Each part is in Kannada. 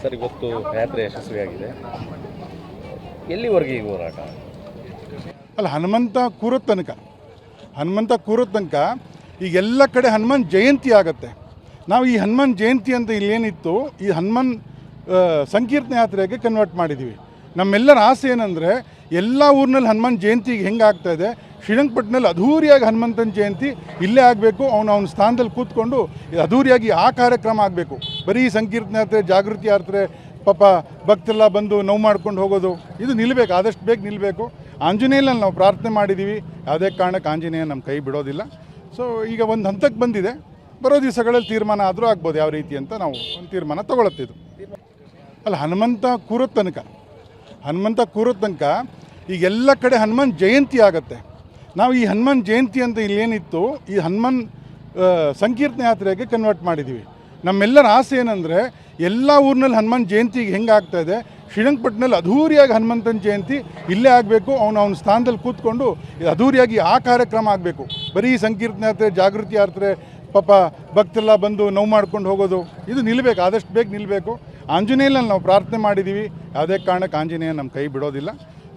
ಸರ್, ಇವತ್ತು ಯಾತ್ರೆ ಯಶಸ್ವಿಯಾಗಿದೆ. ಎಲ್ಲಿವರೆಗೆ ಈ ಹೋರಾಟ? ಅಲ್ಲ, ಹನುಮಂತ ಕೂರೋ ತನಕ. ಹನುಮಂತ ಕೂರೋ ತನಕ ಈಗ ಎಲ್ಲ ಕಡೆ ಹನುಮಾನ್ ಜಯಂತಿ ಆಗತ್ತೆ. ನಾವು ಈ ಹನುಮಾನ್ ಜಯಂತಿ ಅಂತ ಇಲ್ಲೇನಿತ್ತು, ಈ ಹನುಮಾನ್ ಸಂಕೀರ್ತನ ಯಾತ್ರೆಗೆ ಕನ್ವರ್ಟ್ ಮಾಡಿದ್ದೀವಿ ನಮ್ಮೆಲ್ಲರ ಆಸೆ ಏನಂದರೆ, ಎಲ್ಲ ಊರಿನಲ್ಲಿ ಹನುಮಾನ್ ಜಯಂತಿಗೆ ಹೆಂಗೆ ಆಗ್ತಾಯಿದೆ ಶ್ರೀರಂಗಪಟ್ಟಣದಲ್ಲಿ ಅಧೂರಿಯಾಗಿ ಹನುಮಂತನ ಜಯಂತಿ ಇಲ್ಲೇ ಆಗಬೇಕು. ಅವನು ಅವನ ಸ್ಥಾನದಲ್ಲಿ ಕೂತ್ಕೊಂಡು ಇದು ಅಧೂರಿಯಾಗಿ ಆ ಕಾರ್ಯಕ್ರಮ ಆಗಬೇಕು. ಬರೀ ಸಂಕೀರ್ತನೆ ಯಾತ್ರೆ ಜಾಗೃತಿ ಯಾತ್ರೆ ಪಾಪ ಭಕ್ತರೆಲ್ಲ ಬಂದು ನೋವು ಮಾಡ್ಕೊಂಡು ಹೋಗೋದು. ಇದು ನಿಲ್ಲಬೇಕು ಆದಷ್ಟು ಬೇಗ ನಿಲ್ಲಬೇಕು ಆಂಜನೇಯಲ್ಲಿ ನಾವು ಪ್ರಾರ್ಥನೆ ಮಾಡಿದ್ದೀವಿ ಯಾವುದೇ ಕಾರಣಕ್ಕೆ ಆಂಜನೇಯ ನಮ್ಮ ಕೈ ಬಿಡೋದಿಲ್ಲ. ಸೊ ಈಗ ಒಂದು ಹಂತಕ್ಕೆ ಬಂದಿದೆ. ಬರೋ ದಿವಸಗಳಲ್ಲಿ ತೀರ್ಮಾನ ಆದರೂ ಆಗ್ಬೋದು ಯಾವ ರೀತಿ ಅಂತ ನಾವು ಒಂದು ತೀರ್ಮಾನ ತೊಗೊಳತ್ತಿದ್ದು ಅಲ್ಲ, ಹನುಮಂತ ಕೂರೋ ತನಕ. ಹನುಮಂತ ಕೂರೋ ತನಕ ಈಗ ಎಲ್ಲ ಕಡೆ ಹನುಮಂತ ಜಯಂತಿ ಆಗತ್ತೆ. ನಾವು ಈ ಹನುಮಾನ್ ಜಯಂತಿ ಅಂತ ಇಲ್ಲೇನಿತ್ತು, ಈ ಹನುಮಾನ್ ಸಂಕೀರ್ತನೆ ಯಾತ್ರೆಗೆ ಕನ್ವರ್ಟ್ ಮಾಡಿದ್ದೀವಿ ನಮ್ಮೆಲ್ಲರ ಆಸೆ ಏನಂದರೆ, ಎಲ್ಲ ಊರಿನಲ್ಲಿ ಹನುಮಾನ್ ಜಯಂತಿಗೆ ಹೆಂಗೆ ಆಗ್ತಾ ಇದೆ ಶ್ರೀರಂಗಪಟ್ಟಣದಲ್ಲಿ ಅಧೂರಿಯಾಗಿ ಹನುಮಂತನ ಜಯಂತಿ ಇಲ್ಲೇ ಆಗಬೇಕು, ಅವನು ಅವನ ಸ್ಥಾನದಲ್ಲಿ ಕೂತ್ಕೊಂಡು ಅಧೂರಿಯಾಗಿ ಆ ಕಾರ್ಯಕ್ರಮ ಆಗಬೇಕು. ಬರೀ ಸಂಕೀರ್ತನ ಯಾತ್ರೆ, ಜಾಗೃತಿ ಯಾತ್ರೆ, ಪಾಪ ಭಕ್ತೆಲ್ಲ ಬಂದು ನೋವು ಮಾಡ್ಕೊಂಡು ಹೋಗೋದು, ಇದು ನಿಲ್ಲಬೇಕು ಆದಷ್ಟು ಬೇಗ ನಿಲ್ಲಬೇಕು ಆಂಜನೇಯಲ್ಲಿ ನಾವು ಪ್ರಾರ್ಥನೆ ಮಾಡಿದ್ದೀವಿ ಯಾವುದೇ ಕಾರಣಕ್ಕೆ ಆಂಜನೇಯ ನಮ್ಮ ಕೈ ಬಿಡೋದಿಲ್ಲ.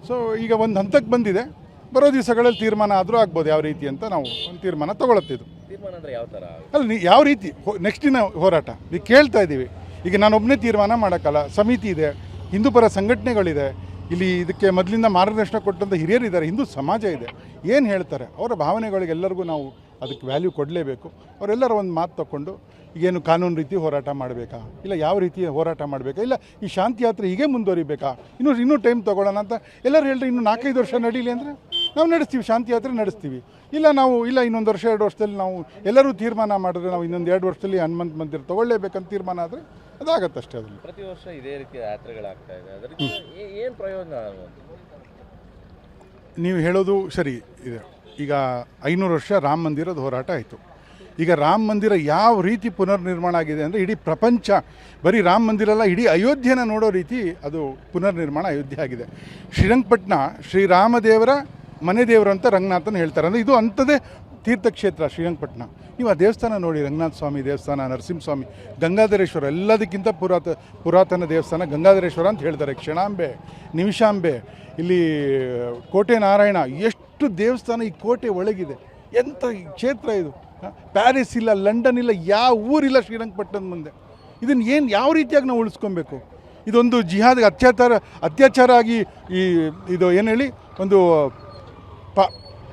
ಸೊ ಈಗ ಒಂದು ಹಂತಕ್ಕೆ ಬಂದಿದೆ ಬರೋ ದಿವಸಗಳಲ್ಲಿ ತೀರ್ಮಾನ ಆದರೂ ಆಗ್ಬೋದು ಯಾವ ರೀತಿ ಅಂತ ನಾವು ಒಂದು ತೀರ್ಮಾನ ತಗೊಳತ್ತಿದ್ದು ತೀರ್ಮಾನ ಅಂದರೆ ಯಾವ ಥರ ಅಲ್ಲ ನೀ ಯಾವ ರೀತಿ ಹೋ- ನೆಕ್ಸ್ಟಿನ ಹೋರಾಟ. ಈಗ ಕೇಳ್ತಾ ಇದ್ದೀವಿ. ಈಗ ನಾನು ಒಬ್ಬನೇ ತೀರ್ಮಾನ ಮಾಡೋಕ್ಕಲ್ಲ ಸಮಿತಿ ಇದೆ ಹಿಂದೂ ಪರ ಸಂಘಟನೆಗಳಿದೆ ಇಲ್ಲಿ ಇದಕ್ಕೆ ಮೊದಲಿಂದ ಮಾರ್ಗದರ್ಶನ ಕೊಟ್ಟಂಥ ಹಿರಿಯರಿದ್ದಾರೆ ಹಿಂದೂ ಸಮಾಜ ಇದೆ. ಏನು ಹೇಳ್ತಾರೆ? ಅವರ ಭಾವನೆಗಳಿಗೆ ಎಲ್ಲರಿಗೂ ನಾವು ಅದಕ್ಕೆ ವ್ಯಾಲ್ಯೂ ಕೊಡಲೇಬೇಕು. ಅವರೆಲ್ಲರ ಒಂದು ಮಾತು ತಗೊಂಡು ಈಗೇನು ಕಾನೂನು ರೀತಿ ಹೋರಾಟ ಮಾಡಬೇಕಾ? ಇಲ್ಲ ಯಾವ ರೀತಿ ಹೋರಾಟ ಮಾಡಬೇಕಾ? ಇಲ್ಲ ಈ ಶಾಂತಿ ಯಾತ್ರೆ ಹೀಗೆ ಮುಂದುವರಿಬೇಕಾ? ಇನ್ನೂ ಇನ್ನೂ ಟೈಮ್ ತೊಗೊಳ್ಳೋಣ ಅಂತ ಎಲ್ಲರೂ ಹೇಳ್ರಿ ಇನ್ನೂ ನಾಲ್ಕೈದು ವರ್ಷ ನಡೀಲಿ ಅಂದರೆ? ನಾವು ನಡೆಸ್ತೀವಿ ಶಾಂತಿ ಯಾತ್ರೆ ನಡೆಸ್ತೀವಿ. ಇಲ್ಲ ನಾವು ಇಲ್ಲ ಇನ್ನೊಂದು ವರ್ಷ ಎರಡು ವರ್ಷದಲ್ಲಿ ನಾವು ಎಲ್ಲರೂ ತೀರ್ಮಾನ ಮಾಡಿದ್ರೆ ನಾವು ಇನ್ನೊಂದು ಎರಡು ವರ್ಷದಲ್ಲಿ ಹನುಮಂತ ಮಂದಿರ ತೊಗೊಳ್ಳೇಬೇಕಂತ ತೀರ್ಮಾನ ಆದರೆ ಅದಾಗತ್ತೆ ಅಷ್ಟೇ ಅದನ್ನು ಪ್ರತಿ ವರ್ಷ ಇದೇ ರೀತಿಯ ಯಾತ್ರೆಗಳಾಗ್ತಾ ಇದೆ. ಅದರಿಂದ ಏನು ಪ್ರಯೋಜನ ನೀವು ಹೇಳೋದು ಸರಿ ಇದೆ. ಈಗ ಐನೂರು ವರ್ಷ ರಾಮ ಮಂದಿರದ ಹೋರಾಟ ಆಯಿತು. ಈಗ ರಾಮ ಮಂದಿರ ಯಾವ ರೀತಿ ಪುನರ್ನಿರ್ಮಾಣ ಆಗಿದೆ ಅಂದರೆ ಇಡೀ ಪ್ರಪಂಚ ಬರೀ ರಾಮ ಮಂದಿರ ಅಲ್ಲ ಇಡೀ ಅಯೋಧ್ಯೆನ ನೋಡೋ ರೀತಿ ಅದು ಪುನರ್ನಿರ್ಮಾಣ ಅಯೋಧ್ಯೆ ಆಗಿದೆ. ಶ್ರೀರಂಗಪಟ್ಟಣ ಶ್ರೀರಾಮದೇವರ ಮನೆ ದೇವರು ಅಂತ ರಂಗನಾಥನ ಹೇಳ್ತಾರೆ. ಅಂದರೆ ಇದು ಅಂಥದ್ದೇ ತೀರ್ಥಕ್ಷೇತ್ರ, ಶ್ರೀರಂಗಪಟ್ಟಣ. ನೀವು ಆ ದೇವಸ್ಥಾನ ನೋಡಿ, ರಂಗನಾಥ ಸ್ವಾಮಿ ದೇವಸ್ಥಾನ, ನರಸಿಂಹಸ್ವಾಮಿ, ಗಂಗಾಧರೇಶ್ವರ, ಎಲ್ಲದಕ್ಕಿಂತ ಪುರಾತ, ಪುರಾತನ ದೇವಸ್ಥಾನ ಗಂಗಾಧರೇಶ್ವರ ಅಂತ ಹೇಳ್ತಾರೆ. ಕ್ಷಣಾಂಬೆ, ನಿಮಿಷಾಂಬೆ, ಇಲ್ಲಿ, ಕೋಟೆ ನಾರಾಯಣ, ಎಷ್ಟು ದೇವಸ್ಥಾನ ಈ ಕೋಟೆ ಒಳಗಿದೆ. ಎಂಥ ಕ್ಷೇತ್ರ ಇದು? ಪ್ಯಾರಿಸ್ ಇಲ್ಲ, ಲಂಡನ್ ಇಲ್ಲ, ಯಾವ ಊರಿಲ್ಲ ಶ್ರೀರಂಗಪಟ್ಟಣದ ಮುಂದೆ. ಇದನ್ನು ಏನು ಯಾವ ರೀತಿಯಾಗಿ ನಾವು ಉಳಿಸ್ಕೊಬೇಕು? ಇದೊಂದು ಜಿಹಾದ್ಗೆ ಅತ್ಯಾಚಾರ ಅತ್ಯಾಚಾರ ಆಗಿ ಈ, ಇದು ಏನು ಹೇಳಿ, ಒಂದು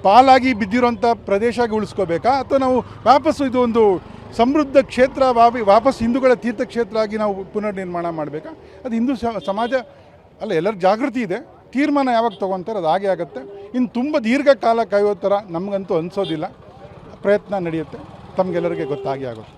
ಪಾಲಾಗಿ ಬಿದ್ದಿರೋಂಥ ಆಗಿ ಉಳಿಸ್ಕೋಬೇಕಾ? ಅಥವಾ ನಾವು ವಾಪಸ್ಸು ಇದು ಒಂದು ಸಮೃದ್ಧ ಕ್ಷೇತ್ರ ವಾಪಿ ವಾಪಸ್ ಹಿಂದೂಗಳ ತೀರ್ಥಕ್ಷೇತ್ರ ಆಗಿ ನಾವು ಪುನರ್ನಿರ್ಮಾಣ ಮಾಡಬೇಕಾ? ಅದು ಹಿಂದೂ ಸಮಾಜ, ಅಲ್ಲ ಎಲ್ಲರ ಜಾಗೃತಿ ಇದೆ. ತೀರ್ಮಾನ ಯಾವಾಗ ತೊಗೊತಾರೆ ಅದು ಹಾಗೆ ಆಗುತ್ತೆ. ಇನ್ನು ತುಂಬ ದೀರ್ಘಕಾಲ ಕಾಯೋ ಥರ ನಮಗಂತೂ ಅನಿಸೋದಿಲ್ಲ. ಪ್ರಯತ್ನ ನಡೆಯುತ್ತೆ. ತಮಗೆಲ್ಲರಿಗೆ ಗೊತ್ತಾಗಿ ಆಗುತ್ತೆ.